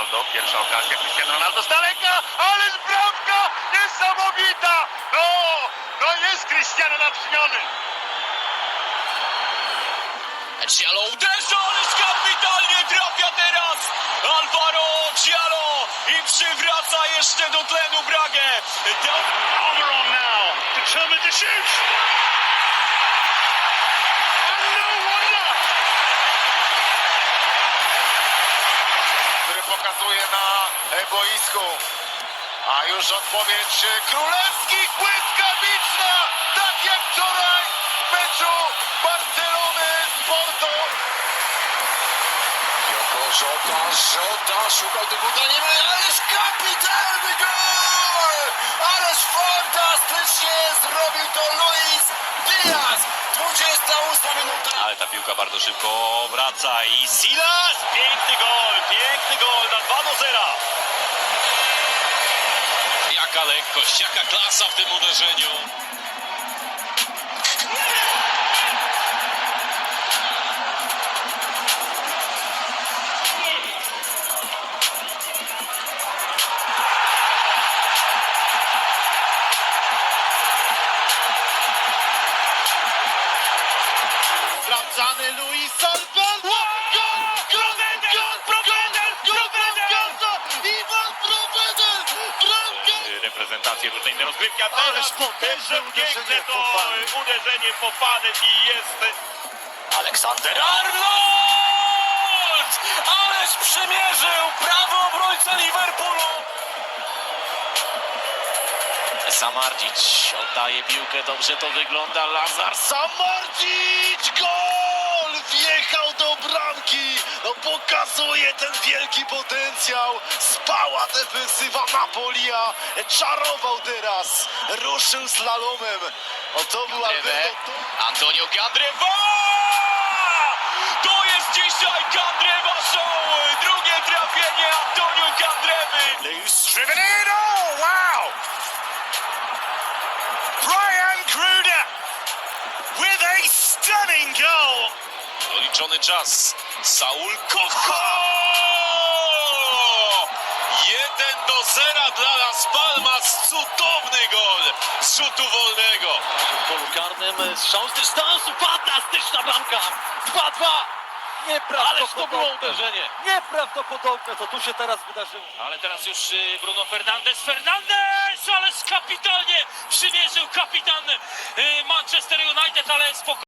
Ronaldo, pierwsza okazja, Cristiano Ronaldo z daleka, ależ bramka niesamowita! No, no jest Cristiano natchniony. Giallo uderza, ależ kapitalnie trafia teraz Alvaro Giallo i przywraca jeszcze do tlenu Bragę. Almiron now, determined to shoot. And no wonder. Który pokazuje na e, boisku. A już odpowiedź e, królewskich błyskawiczna, tak jak wczoraj w meczu Barcelony z Porto. Joko Żota, Żota, szukał tego udanimy, ależ kapitalny gol! Ależ fantastycznie zrobił to Luis Diaz! 28 minuta. Ale ta piłka bardzo szybko wraca i Silas! Piękny gol, piękny gol na 2 do 0. Jaka lekkość, jaka klasa w tym uderzeniu. Sprawdzany Luis Alberto. Bramka. Reprezentacje różnej inne rozgrywki, a teraz potężne uderzenie piękne to uderzenie Fofany i jest Aleksander Arnold! Ależ przymierzył prawy obrońca Liverpoolu! Samardzic oddaje piłkę, dobrze to wygląda, Lazar Samardzic, gol! Wjechał do bramki, no pokazuje ten wielki potencjał. Spała defensywa Napolia, czarował teraz, ruszył slalomem. O to był Alberto. Antonio Candreva! To jest dzisiaj Candreva Show! Drugie trafienie Antonio in, oh wow! Brian Kruder with a stunning goal. Doliczony czas. Saul Kocho! 1 do 0 dla Las Palmas. Cudowny gol z rzutu wolnego. W polu karnym strzał z dystansu, fantastyczna bramka! 2-2! Ależ to było Nieprawdopodobne uderzenie. Nieprawdopodobne, co tu się teraz wydarzyło. Ale teraz już y, Bruno Fernandes. Fernandes! Ależ kapitalnie przymierzył kapitan y, Manchester United, ale spokojnie.